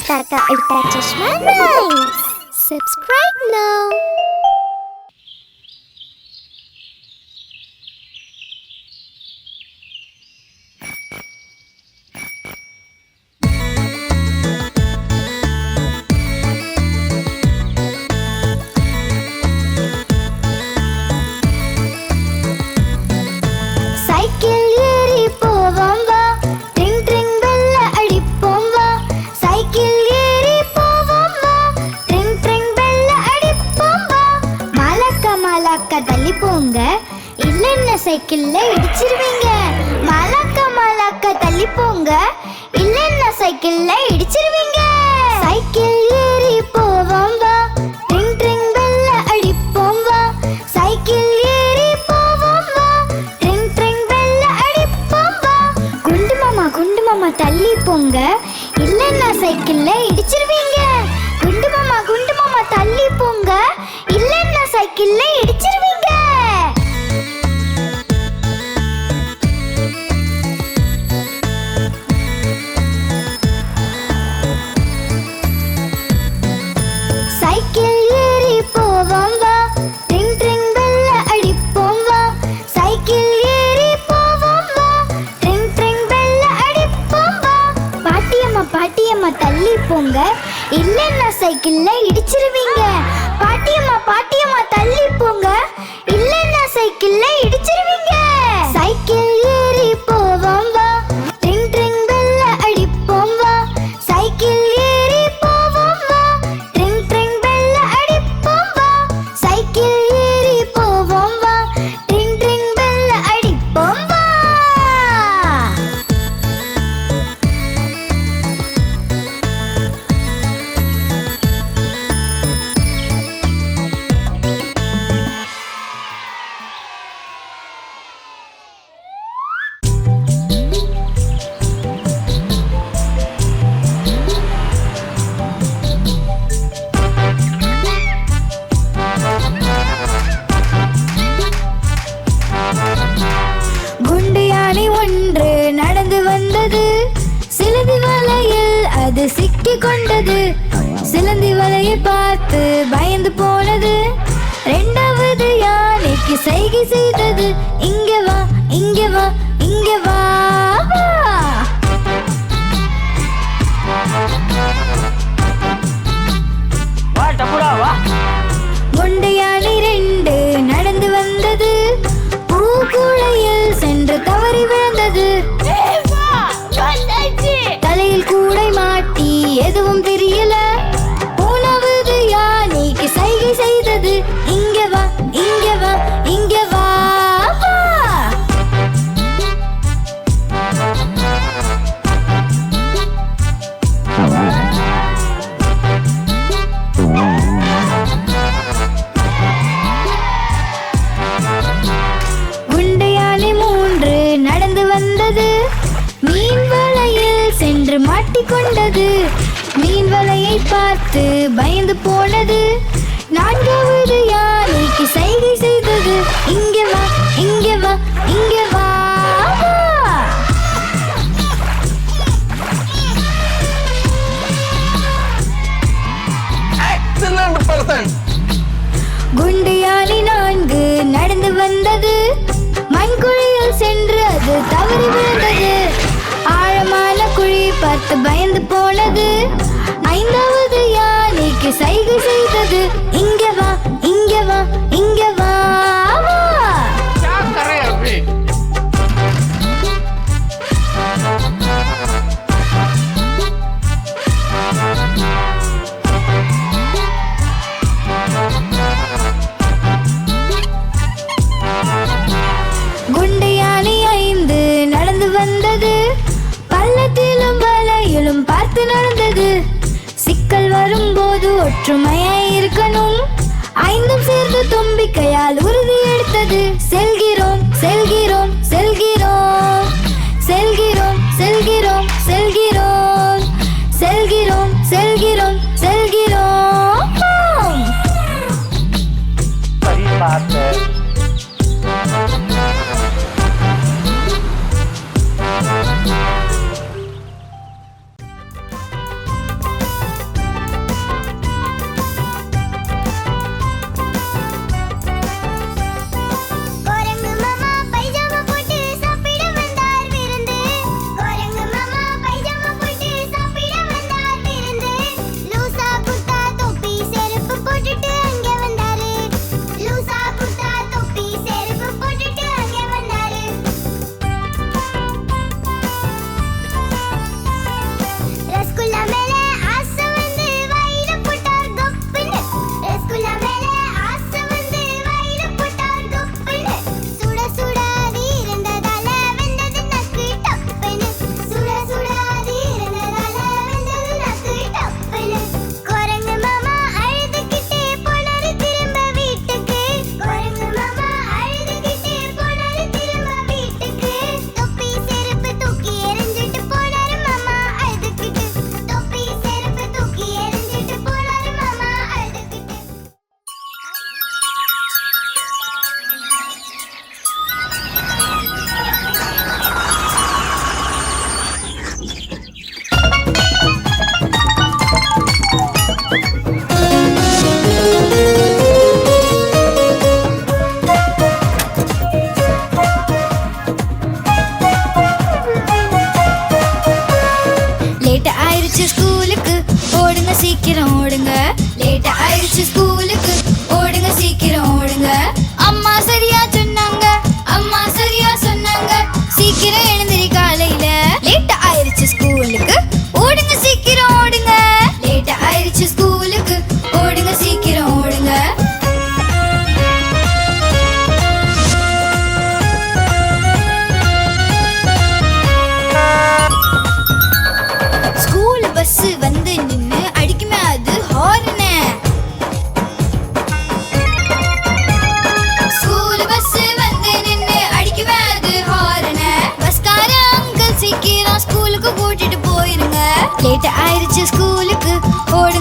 Gitarka Ultra Chashma Subscribe now. சைக்கிள்ல இடிச்சிருவீங்க. மலக்க மலக்க தள்ளி போங்க இல்லைன்னா சைக்கிள்ல இடிச்சிருவீங்க. சைக்கிள் ஏறி போவோம் வா. ட்ரிங் ட்ரிங் பெல்ல அடிப்போம் வா. சைக்கிள் ஏறி போவோம் வா. ட்ரிங் ட்ரிங் பெல்ல அடிப்போம் வா. குண்டு மாமா குண்டு மாமா தள்ளி போங்க இல்லைன்னா சைக்கிள்ல இடிச்சிருவீங்க. கில்ல இடிச்சிருவீங்க. ஒற்றுமையாய் இருக்கணும். ஐந்தும் சேர்ந்து தும்பிக்கையால் உறுதி எடுத்தது. செல்கிறோம் செல்கிறோம் செல்கிறோம். செல்கிறோம் செல்கிறோம் செல்கிறோம்.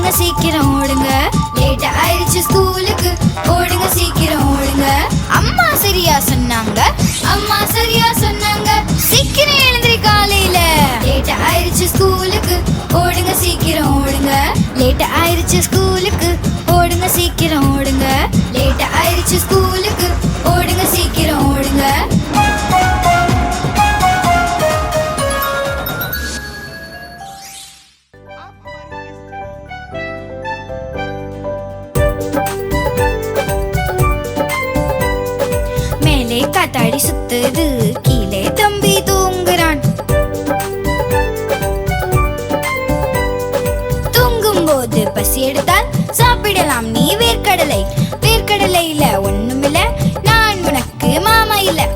ஓடுங்க சீக்கிரம் ஓடுங்க. லேட் ஆயிடுச்சு ஸ்கூலுக்கு. ஓடுங்க சீக்கிரம் ஓடுங்க. அம்மா சரியா சொன்னாங்க. அம்மா சரியா சொன்னாங்க. சீக்கிரம் எழுந்திரி காலையில. லேட் ஆயிடுச்சு ஸ்கூலுக்கு. ஓடுங்க சீக்கிரம் ஓடுங்க. லேட் ஆயிடுச்சு ஸ்கூலுக்கு. தடி சுத்துது கீழே தம்பி தூங்குறான். தூங்கும் போது பசி எடுத்தால் சாப்பிடலாம் நீ வேர்க்கடலை. வேர்க்கடலையில ஒண்ணுமில்ல நான் உனக்கு மாமா இல்லை.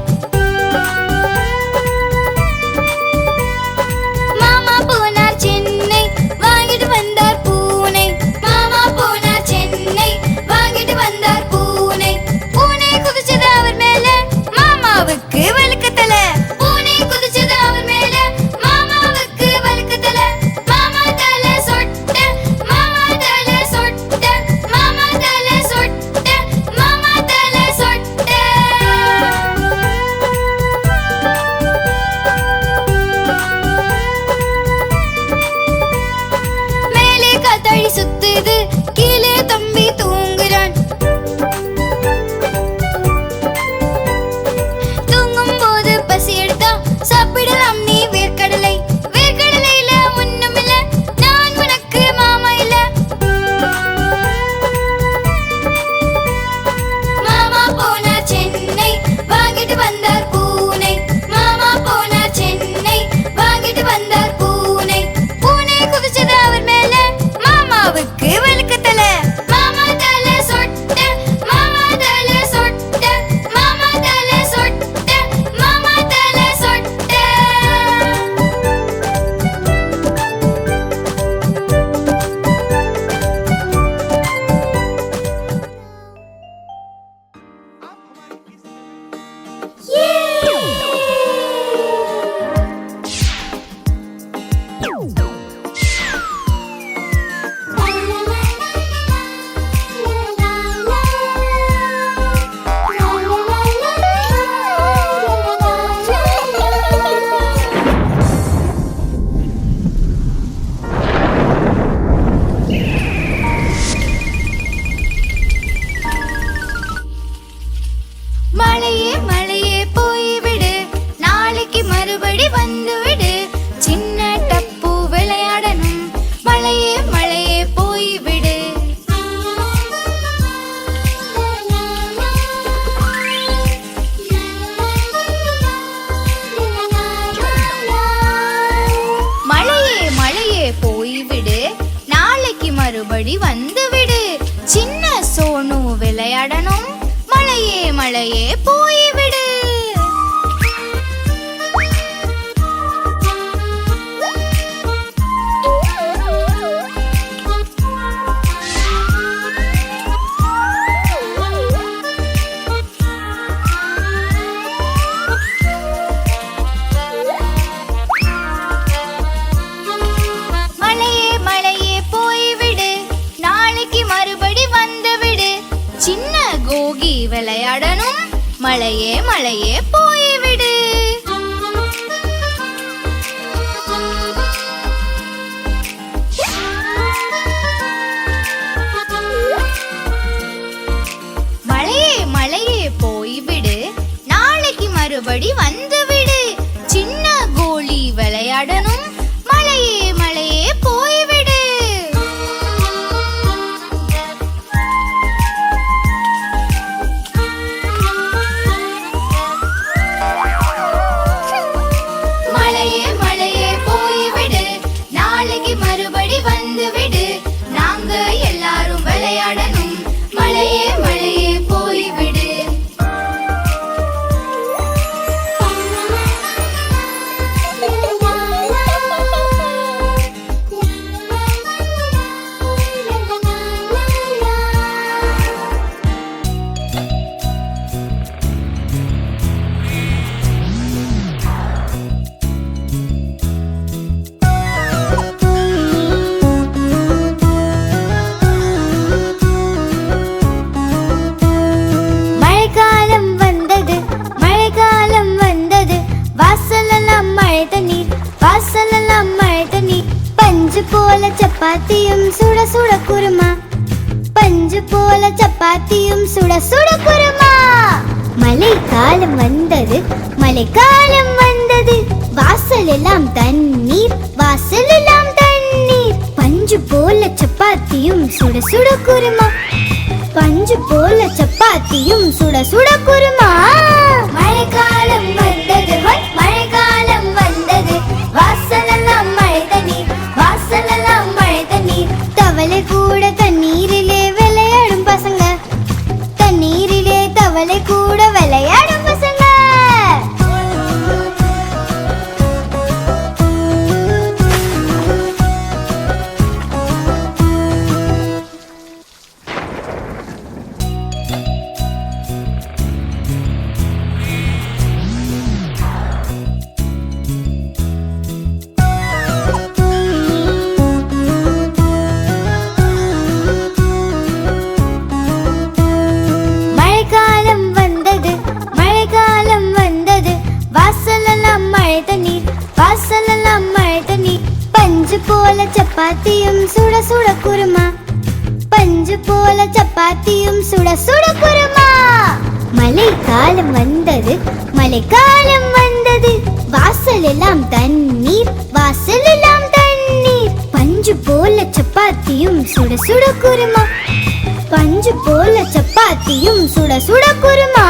வந்துவிடு. சின்ன சோனு விளையாடணும். மழையே மழையே போய் மழையே மழையே போய்விடு மழையே மழையே போய்விடு நாளைக்கு மறுபடி வந்து சுட சுட குருமா மழைக்காலம் வந்தது மழைக்காலம் வந்தது. வாசல் எல்லாம் தண்ணீர் வாசல் எல்லாம் தண்ணீர். பஞ்சு போல சப்பாத்தியும் சுட சுட குருமா. பஞ்சு போல சப்பாத்தியும் சுட சுட குருமா. சப்பாத்தியும் சுட சுட குருமா பஞ்சு போல சப்பாத்தியும் சுட சுட குருமா மழைக்காலம் வந்தது மழைக்காலம் வந்தது வாசல் எல்லாம் தண்ணீர் வாசல் எல்லாம் தண்ணீர் பஞ்சு போல சப்பாத்தியும் சுட சுட குருமா பஞ்சு போல சப்பாத்தியும் சுட சுட குருமா